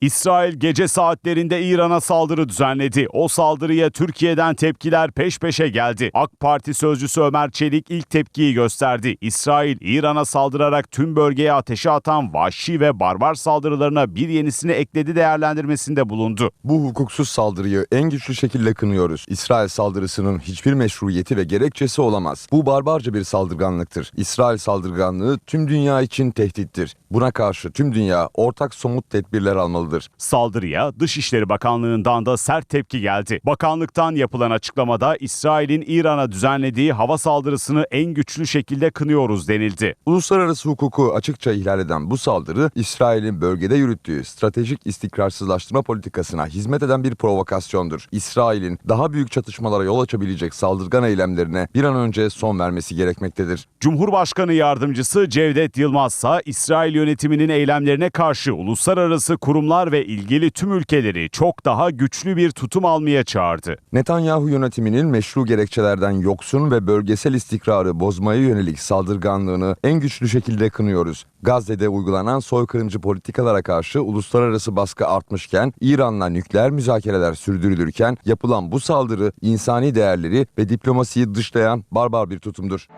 İsrail gece saatlerinde İran'a saldırı düzenledi. O saldırıya Türkiye'den tepkiler peş peşe geldi. AK Parti sözcüsü Ömer Çelik ilk tepkiyi gösterdi. İsrail, İran'a saldırarak tüm bölgeye ateşe atan vahşi ve barbar saldırılarına bir yenisini ekledi değerlendirmesinde bulundu. Bu hukuksuz saldırıyı en güçlü şekilde kınıyoruz. İsrail saldırısının hiçbir meşruiyeti ve gerekçesi olamaz. Bu barbarca bir saldırganlıktır. İsrail saldırganlığı tüm dünya için tehdittir. Buna karşı tüm dünya ortak somut tedbirler almalıdır. Saldırıya Dışişleri Bakanlığı'ndan da sert tepki geldi. Bakanlıktan yapılan açıklamada İsrail'in İran'a düzenlediği hava saldırısını en güçlü şekilde kınıyoruz denildi. Uluslararası hukuku açıkça ihlal eden bu saldırı, İsrail'in bölgede yürüttüğü stratejik istikrarsızlaştırma politikasına hizmet eden bir provokasyondur. İsrail'in daha büyük çatışmalara yol açabilecek saldırgan eylemlerine bir an önce son vermesi gerekmektedir. Cumhurbaşkanı Yardımcısı Cevdet Yılmaz ise İsrail yönetiminin eylemlerine karşı uluslararası kurumlar ve ilgili tüm ülkeleri çok daha güçlü bir tutum almaya çağırdı. Netanyahu yönetiminin meşru gerekçelerden yoksun ve bölgesel istikrarı bozmaya yönelik saldırganlığını en güçlü şekilde kınıyoruz. Gazze'de uygulanan soykırımcı politikalara karşı uluslararası baskı artmışken, İran'la nükleer müzakereler sürdürülürken yapılan bu saldırı insani değerleri ve diplomasiyi dışlayan barbar bir tutumdur.